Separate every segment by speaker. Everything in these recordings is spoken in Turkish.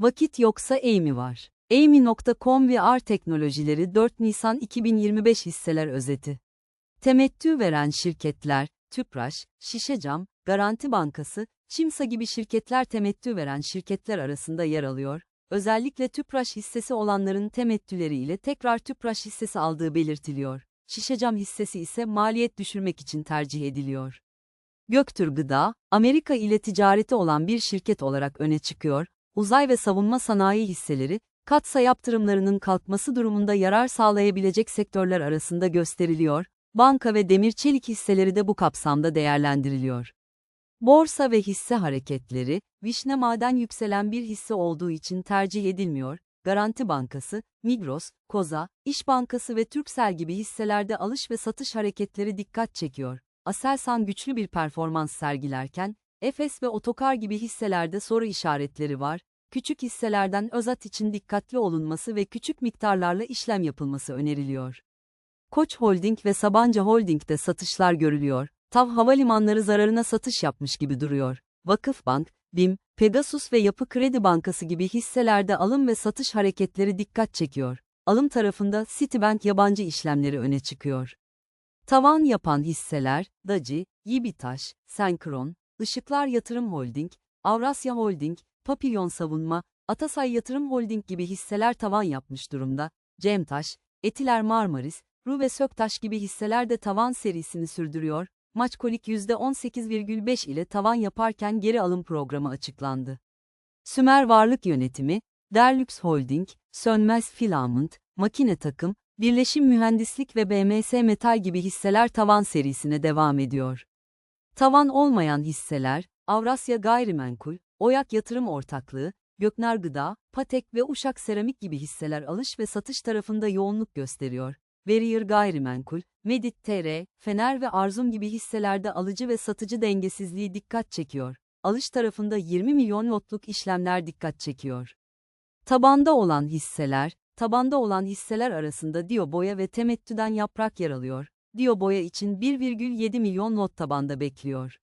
Speaker 1: Vakit yoksa Amy var. Amy.com ve R Teknolojileri 4 Nisan 2025 hisseler özeti. Temettü veren şirketler, Tüpraş, Şişecam, Garanti Bankası, Çimsa gibi şirketler temettü veren şirketler arasında yer alıyor. Özellikle Tüpraş hissesi olanların temettüleri ile tekrar Tüpraş hissesi aldığı belirtiliyor. Şişecam hissesi ise maliyet düşürmek için tercih ediliyor. Göktür Gıda, Amerika ile ticareti olan bir şirket olarak öne çıkıyor. Uzay ve savunma sanayi hisseleri, katsa yaptırımlarının kalkması durumunda yarar sağlayabilecek sektörler arasında gösteriliyor. Banka ve demir çelik hisseleri de bu kapsamda değerlendiriliyor. Borsa ve hisse hareketleri, Vişne Maden yükselen bir hisse olduğu için tercih edilmiyor. Garanti Bankası, Migros, Koza, İş Bankası ve Turkcell gibi hisselerde alış ve satış hareketleri dikkat çekiyor. Aselsan güçlü bir performans sergilerken, Efes ve Otokar gibi hisselerde soru işaretleri var. Küçük hisselerden özat için dikkatli olunması ve küçük miktarlarla işlem yapılması öneriliyor. Koç Holding ve Sabancı Holding'de satışlar görülüyor. TAV Havalimanları zararına satış yapmış gibi duruyor. Vakıfbank, BİM, Pegasus ve Yapı Kredi Bankası gibi hisselerde alım ve satış hareketleri dikkat çekiyor. Alım tarafında Citibank yabancı işlemleri öne çıkıyor. Tavan yapan hisseler, Daci, Yibitaş, Senkron, Işıklar Yatırım Holding, Avrasya Holding, Papilyon Savunma, Atasay Yatırım Holding gibi hisseler tavan yapmış durumda. Cemtaş, Etiler Marmaris, Ru ve Söktaş gibi hisseler de tavan serisini sürdürüyor. Maçkolik %18,5 ile tavan yaparken geri alım programı açıklandı. Sümer Varlık Yönetimi, Derlux Holding, Sönmez Filament, Makine Takım, Birleşim Mühendislik ve BMS Metal gibi hisseler tavan serisine devam ediyor. Tavan olmayan hisseler, Avrasya Gayrimenkul, Oyak Yatırım Ortaklığı, Göknar Gıda, Patek ve Uşak Seramik gibi hisseler alış ve satış tarafında yoğunluk gösteriyor. Veriyer Gayrimenkul, Medit TR, Fener ve Arzum gibi hisselerde alıcı ve satıcı dengesizliği dikkat çekiyor. Alış tarafında 20 milyon lotluk işlemler dikkat çekiyor. Tabanda olan hisseler, tabanda olan hisseler arasında Dio Boya ve Temettü'den yaprak yer alıyor. Dio Boya için 1,7 milyon lot tabanda bekliyor.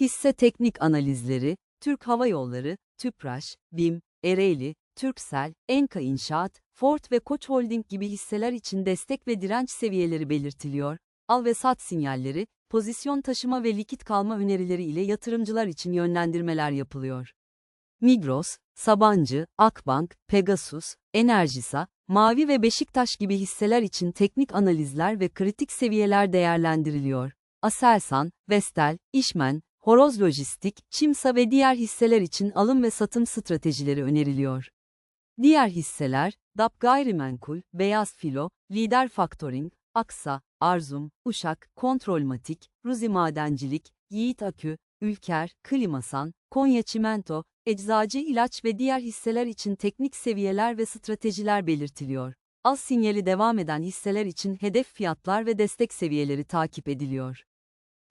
Speaker 1: Hisse teknik analizleri, Türk Hava Yolları, Tüpraş, BİM, Ereğli, Türksel, Enka İnşaat, Ford ve Koç Holding gibi hisseler için destek ve direnç seviyeleri belirtiliyor. Al ve sat sinyalleri, pozisyon taşıma ve likit kalma önerileri ile yatırımcılar için yönlendirmeler yapılıyor. Migros, Sabancı, Akbank, Pegasus, Enerjisa, Mavi ve Beşiktaş gibi hisseler için teknik analizler ve kritik seviyeler değerlendiriliyor. Aselsan, Vestel, İşmen, Horoz Lojistik, Çimsa ve diğer hisseler için alım ve satım stratejileri öneriliyor. Diğer hisseler, DAP Gayrimenkul, Beyaz Filo, Lider Factoring, Aksa, Arzum, Uşak, Kontrolmatik, Ruzi Madencilik, Yiğit Akü, Ülker, Klimasan, Konya Çimento, Eczacı İlaç ve diğer hisseler için teknik seviyeler ve stratejiler belirtiliyor. Az sinyali devam eden hisseler için hedef fiyatlar ve destek seviyeleri takip ediliyor.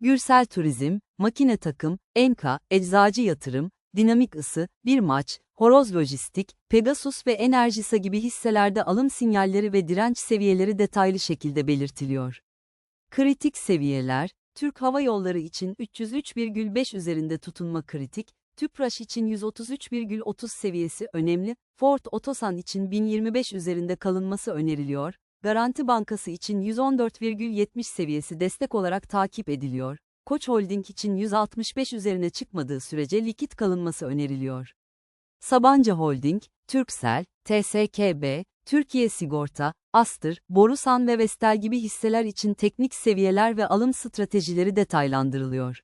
Speaker 1: Gürsel Turizm, Makine Takım, Enka, Eczacı Yatırım, Dinamik Isı, Bir Maç, Horoz Lojistik, Pegasus ve Enerjisa gibi hisselerde alım sinyalleri ve direnç seviyeleri detaylı şekilde belirtiliyor. Kritik seviyeler, Türk Hava Yolları için 303,5 üzerinde tutunma kritik, Tüpraş için 133,30 seviyesi önemli, Ford Otosan için 1025 üzerinde kalınması öneriliyor, Garanti Bankası için 114,70 seviyesi destek olarak takip ediliyor. Koç Holding için 165 üzerine çıkmadığı sürece likit kalınması öneriliyor. Sabancı Holding, Türksel, TSKB, Türkiye Sigorta, Astır, Borusan ve Vestel gibi hisseler için teknik seviyeler ve alım stratejileri detaylandırılıyor.